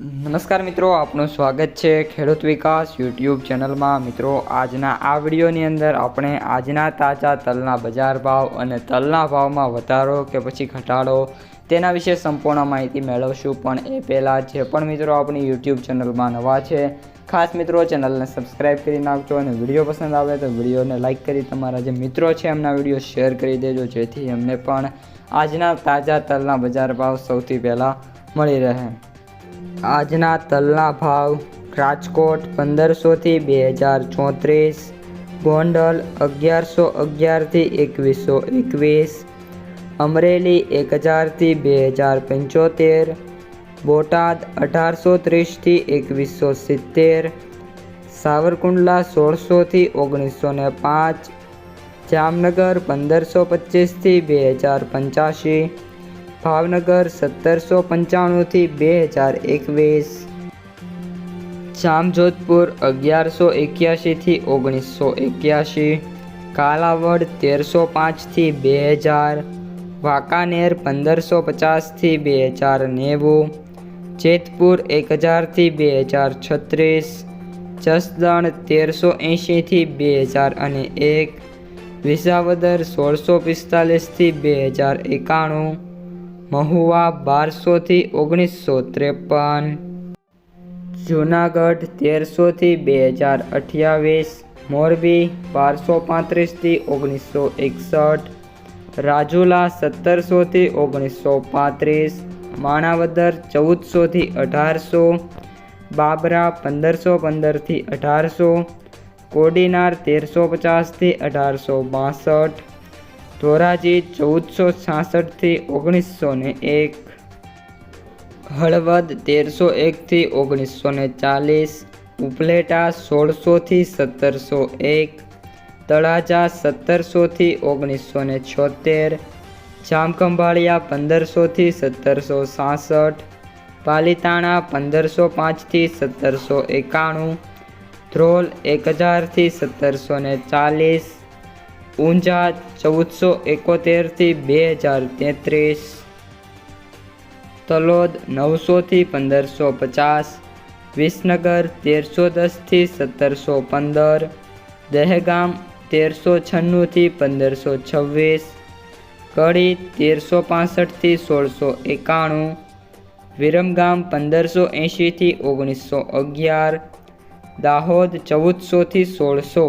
નમસ્કાર મિત્રો, આપનું સ્વાગત છે ખેડૂત વિકાસ યુટ્યુબ ચેનલમાં. મિત્રો, આજના આ વિડીયોની અંદર આપણે આજના તાજા તલના બજાર ભાવ અને તલના ભાવમાં વધારો કે પછી ઘટાડો તેના વિશે સંપૂર્ણ માહિતી મેળવશું. પણ એ પહેલાં જે પણ મિત્રો આપણી યુટ્યુબ ચેનલમાં નવા છે, ખાસ મિત્રો ચેનલને સબસ્ક્રાઈબ કરી નાખજો અને વીડિયો પસંદ આવે તો વિડીયોને લાઇક કરી તમારા જે મિત્રો છે એમના વીડિયો શેર કરી દેજો, જેથી એમને પણ આજના તાજા તલના બજાર ભાવ સૌથી પહેલાં મળી રહે. આજના તલના ભાવ રાજકોટ પંદરસોથી બે હજાર ચોત્રીસ, ગોંડલ અગિયારસો અગિયારથી એકવીસો એકવીસ, અમરેલી એક હજારથી બે હજાર પંચોતેર, બોટાદ અઢારસો ત્રીસથી એકવીસો સિત્તેર, સાવરકુંડલા સોળસોથી ઓગણીસો ને પાંચ, જામનગર પંદરસો પચીસથી બે હજાર પંચ્યાસી ભાવનગર સત્તરસો પંચાણુંથી બે હજાર એકવીસ. જામજોધપુર અગિયારસો એક્યાસીથી ઓગણીસો એક્યાસી કાલાવડ તેરસો પાંચથી બે હજાર. વાંકાનેર પંદરસો પચાસથી બે હજાર નેવું. જેતપુર એક હજારથી બે હજાર છત્રીસ. જસદણ તેરસો એંશીથી બે હજાર અને એક. વિસાવદર સોળસો પિસ્તાલીસથી બે હજાર એકાણું. મહુવા બારસોથી ઓગણીસો ત્રેપન. જૂનાગઢ તેરસોથી બે હજાર અઠ્યાવીસ. મોરબી બારસો પાંત્રીસથી ઓગણીસો એકસઠ. રાજુલા સત્તરસોથી ઓગણીસો પાંત્રીસ. માણાવદર ચૌદસોથી અઢારસો. બાબરા પંદરસો પંદરથી અઢારસો. કોડીનાર તેરસો પચાસથી અઢારસો બાસઠ. ધોરાજી ચૌદસો છાસઠથી ઓગણીસો ને એક, હળવદ તેરસો એકથી ઓગણીસો ને ચાલીસ, ઉપલેટા સોળસોથી સત્તરસો એક, તળાજા સત્તરસોથી ઓગણીસો ને છોતેર જામખંભાળિયા પંદરસોથી સત્તરસો સાસઠ, પાલીતાણા પંદરસો પાંચથી સત્તરસો એકાણું, ધ્રોલ એક હજારથી સત્તરસો ને ચાલીસ ઊંઝા ચૌદસો એકોતેરથી બે હજાર તેત્રીસ, તલોદ નવસોથી પંદરસો પચાસ, વિસનગર તેરસો દસથી સત્તરસો પંદર, દહેગામ તેરસો છન્નુંથી પંદરસો છવ્વીસ, કડી તેરસો પાસઠથી સોળસો એકાણું, વિરમગામ પંદરસો એંશીથી ઓગણીસો અગિયાર, દાહોદ ચૌદસોથી સોળસો